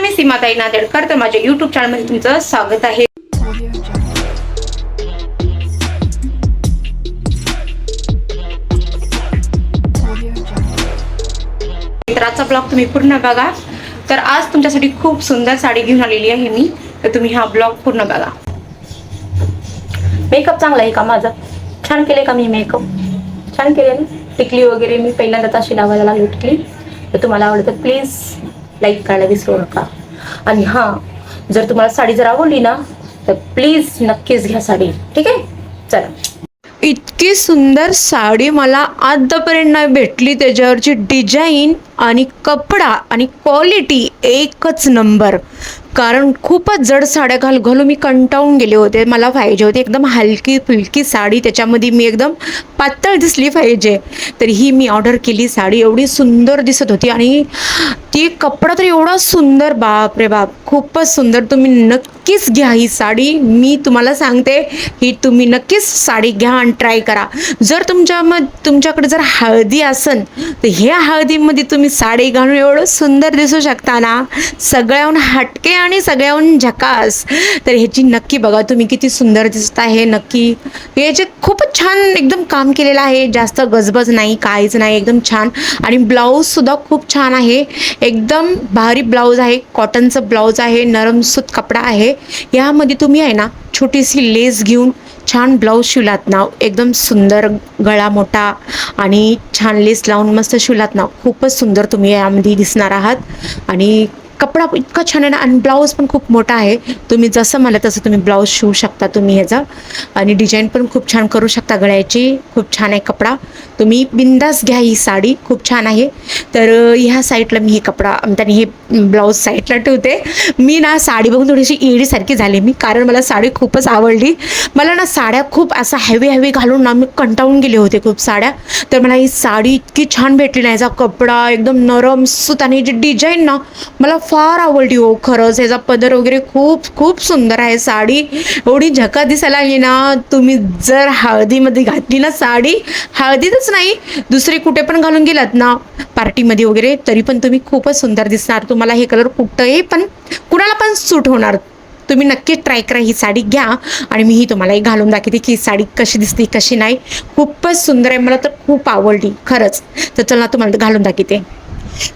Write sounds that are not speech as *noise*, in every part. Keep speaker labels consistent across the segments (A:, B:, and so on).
A: मी सीमाताई नांदेडकर. तर माझ्या युट्यूब चॅनलमध्ये तुमचं स्वागत आहे. मित्राचा आजचा ब्लॉग तुम्ही पूर्ण बघा. तर आज तुमच्यासाठी खूप सुंदर साडी घेऊन आलेली आहे मी. तर तुम्ही हा ब्लॉग पूर्ण बघा. मेकअप चांगला आहे का माझा? छान केले का मी मेकअप छान केले ना? टिकली वगैरे मी पहिल्यांदाच अशी लावायला लागली टिकली तर तुम्हाला आवडतं प्लीज लाईक करायला विसरू नका. आणि हां जर तुम्हाला साडी जर आवडली ना तर प्लीज नक्कीच घ्या साडी. ठीक आहे? चला. इतकी सुंदर साडी मला आतापर्यंत नाही भेटली. त्याच्यावरची डिझाईन आणि कपडा आणि क्वालिटी एकच नंबर कारण खूपच जड साड्या घाल घालून मी कंटाळून गेले होते. मला पाहिजे होते एकदम हलकी फुलकी साडी. त्याच्यामध्ये मी एकदम पातळ दिसली पाहिजे. तर ही मी ऑर्डर केली साडी. एवढी सुंदर दिसत होती आणि ती कपडा तर एवढा सुंदर बाप रे बाप! खूपच सुंदर. तुम्ही नक्कीच घ्या ही साडी. मी तुम्हाला सांगते ही तुम्ही नक्कीच साडी घ्या आणि ट्राय करा. जर तुमच्या मग तुमच्याकडे जर हळदी असन तर ह्या हळदीमध्ये तुम्ही साडी घालून एवढं सुंदर दिसू शकता ना. सगळ्याहून हटके आणि सगळ्याहून झकास. तर ह्याची नक्की बघा तुम्ही किती सुंदर दिसत आहे नक्की. याचे खूपच छान एकदम काम केलेलं आहे. जास्त गजबज नाही काहीच नाही एकदम छान. आणि ब्लाऊजसुद्धा खूप छान आहे. एकदम भारी ब्लाऊज आहे कॉटनचं ब्लाऊज आहे नरम सूत कपडा आहे. यामध्ये तुम्ही आहे ना छोटीशी लेस घेऊन छान ब्लाऊज शिवलात ना एकदम सुंदर गळा मोठा आणि छान लेस लावून मस्त शिवलात ना खूपच सुंदर तुम्ही यामध्ये दिसणार आहात. आणि कपडा इतका छान आहे ना आणि ब्लाऊज पण खूप मोठा आहे. तुम्ही जसं मला तसं तुम्ही ब्लाऊज शिवू शकता तुम्ही ह्याचा. आणि डिझाईन पण खूप छान करू शकता गळ्याची. खूप छान आहे कपडा. तुम्ही बिंदास घ्या ही साडी. खूप छान आहे. तर ह्या साईडला मी हे कपडा त्याने हे ब्लाऊज साईडला ठेवते. मी ना साडी बघून थोडीशी इडीसारखी झाली मी कारण मला साडी खूपच आवडली. मला ना साड्या खूप असं हॅवी हॅवी घालून ना मी कंटाळून गेले होते खूप साड्या. तर मला ही साडी इतकी छान भेटली ना याचा कपडा एकदम नरम सूत आणि जी डिझाईन ना मला फार आवडली हो खरंच. ह्याचा पदर वगैरे खूप खूप सुंदर आहे साडी. एवढी झका दिसायला लागली ना तुम्ही जर हळदीमध्ये घातली ना साडी हळदीतच नाही दुसरे कुठे पण घालून गेलात ना पार्टीमध्ये वगैरे तरी पण तुम्ही खूपच सुंदर दिसणार. तुम्हाला हे कलर कुठंही पण कुणाला पण सूट होणार. तुम्ही नक्की ट्राय करा ही साडी घ्या. आणि मी ही तुम्हाला ही घालून दाखवते की ही साडी कशी दिसते कशी नाही. खूपच सुंदर आहे मला तर खूप आवडली खरंच. तर चला तुम्हाला घालून दाखवते.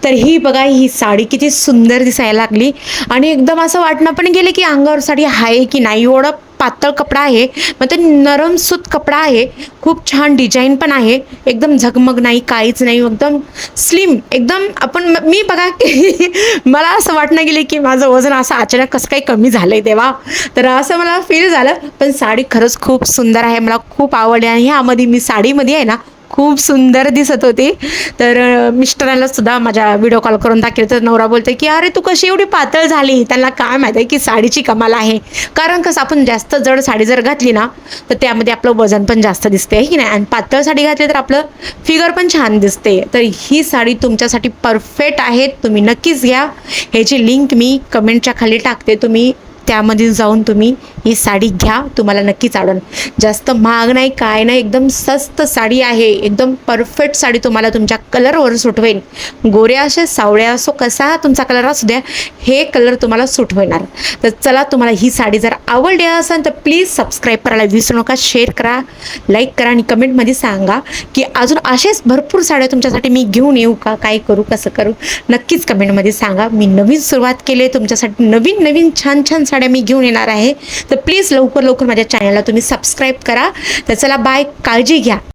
A: तर ही बघा ही साडी किती सुंदर दिसायला लागली. आणि एकदम असं वाटणं पण गेले की अंगावर साडी आहे की नाही. एवढं पातळ कपडा आहे. मग ते नरम सूत कपडा आहे. खूप छान डिझाईन पण आहे. एकदम झगमग नाही काहीच नाही. एकदम स्लिम. एकदम आपण मी बघा की *laughs* मला असं वाटणं गेले की माझं वजन असं अचानक कसं काही कमी झालं आहे तेव्हा तर असं मला फील झालं. पण साडी खरंच खूप सुंदर आहे. मला खूप आवडली आणि ह्यामध्ये मी साडीमध्ये आहे ना खूप सुंदर दिसत होती. तर मिस्टरांना सुद्धा माझ्या व्हिडिओ कॉल करून दाखवले. तर नवरा बोलते की अरे तू कशी एवढी पातळ झाली? त्यांना काय माहिती आहे की साडीची कमाल आहे. कारण कसं आपण जास्त जड साडी जर घातली ना तर त्यामध्ये आपलं वजन पण जास्त दिसते आहे की नाही? आणि पातळ साडी घातली तर आपलं फिगर पण छान दिसते. तर ही साडी तुमच्यासाठी परफेक्ट आहे. तुम्ही नक्कीच घ्या. ह्याची लिंक मी कमेंटच्या खाली टाकते. तुम्ही त्यामध्ये जाऊन तुम्ही ही साडी घ्या तुम्हाला नक्कीच आवडेल जास्त महाग नाही काय नाही एकदम स्वस्त साडी आहे. एकदम परफेक्ट साडी तुम्हाला तुमच्या कलरवर सुटवेन गोऱ्या असे सावळ्या असो कसा तुमचा कलर असू द्या हे कलर तुम्हाला सूट तर चला तुम्हाला ही साडी जर आवडली असेल तर प्लीज सबस्क्राईब करायला विसरू नका शेअर करा लाईक करा आणि कमेंटमध्ये सांगा की अजून असेच भरपूर साड्या तुमच्यासाठी मी घेऊन येऊ का काय करू कसं करू नक्कीच कमेंटमध्ये सांगा. मी नवीन सुरुवात केली आहे तुमच्यासाठी नवीन नवीन छान छान साड्या मी घेऊन येणार आहे. तर प्लीज लवकर लवकर माझ्या चॅनलला तुम्ही सबस्क्राईब करा. तर चला बाय काळजी घ्या.